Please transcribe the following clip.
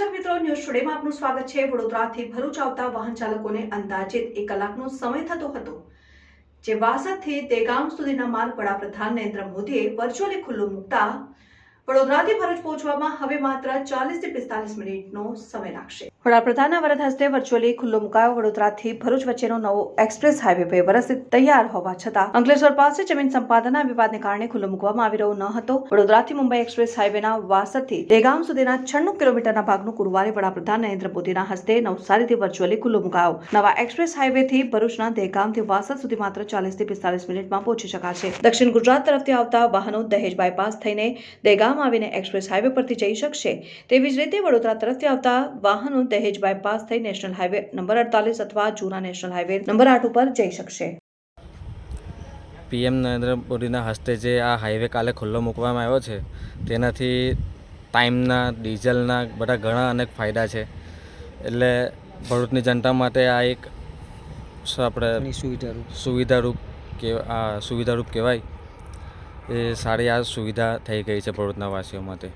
દર્શક મિત્રો, ન્યૂઝ ટુડેમાં આપનું સ્વાગત છે. વડોદરાથી ભરૂચ આવતા વાહન ચાલકોને અંદાજિત એક કલાકનો સમય થતો હતો. જે વાસદથી દેગામ સુધીના માર્ગ વડાપ્રધાન નરેન્દ્ર મોદીએ વર્ચ્યુઅલી ખુલ્લો મૂકતા વડોદરાથી ભરૂચ પહોંચવામાં હવે માત્ર ચાલીસથી પિસ્તાલીસ મિનિટનો સમય લાગશે. વડાપ્રધાનના વરદ હસ્તે વર્ચ્યુઅલી ખુલ્લો મુકાયો વડોદરાથી ભરૂચ વચ્ચેનો નવો એક્સપ્રેસ હાઈવે બે વર્ષથી તૈયાર હોવા છતાં અંકલેશ્વર પાસે જમીન સંપાદનના વિવાદને કારણે ખુલ્લો મૂકવામાં આવી રહ્યો ન હતો. વડોદરાથી મુંબઈ એક્સપ્રેસ હાઈવેના વાસદથી દેગામ સુધીના છન્નું કિલોમીટરના ભાગનું ગુરુવારે વડાપ્રધાન નરેન્દ્ર મોદીના હસ્તે નવસારીથી વર્ચ્યુઅલી ખુલ્લો મુકાયો. નવા એક્સપ્રેસ હાઈવેથી ભરૂચના દેગામથી વાસદ સુધી માત્ર ચાલીસથી પિસ્તાલીસ મિનિટમાં પહોંચી શકાશે. દક્ષિણ ગુજરાત તરફથી આવતા વાહનો દહેજ બાયપાસ થઈને દેગામ આવીને એક્સપ્રેસ હાઈવે પરથી જઈ શકશે. તેવી જ રીતે વડોદરા તરફથી આવતા વાહનો દહેજ બાયપાસ થઈ નેશનલ હાઈવે નંબર અડતાલીસ અથવા જૂના નેશનલ હાઈવે નંબર આઠ ઉપર જઈ શકશે. પીએમ નરેન્દ્ર મોદીના હસ્તે જે આ હાઈવે કાલે ખુલ્લો મૂકવામાં આવ્યો છે તેનાથી ટાઈમના ડીઝલના બધા ઘણા અનેક ફાયદા છે. એટલે ભરૂચની જનતા માટે આ એક આપણે સુવિધારૂપ. સુવિધારૂપ કે આ સુવિધારૂપ કહેવાય. એ સારી આ સુવિધા થઈ ગઈ છે ભરૂચના વાસીઓ માટે.